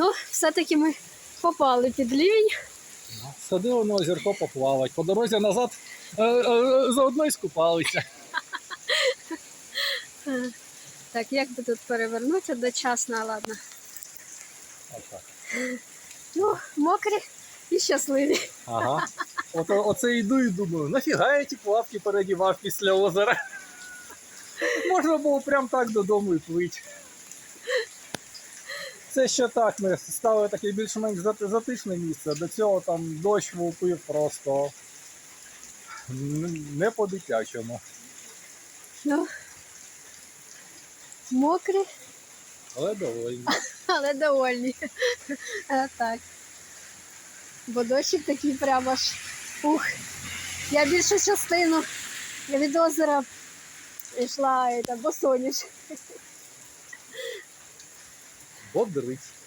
Ну, все-таки ми попали під лівень. Сходили на озерко поплавати. По дорозі назад е, е, заодно й скупалися. Так, як би тут перевернути дочасно, ладно. Отак. Ну, мокрі і щасливі. Ага. От, оце йду і думаю, нафіга я ті плавки передівав після озера. Можна було прям так додому і плить. Це ще так, ми стали таке більш-менш зати- затишне місце. До цього там дощ вовпив просто не по-дитячому. Ну, мокрі, Але довольні. але довольні. Е, Так. Бо дощик такий прямо аж ух. Я більшу частину від озера йшла е, та, босоніж. Бодрить.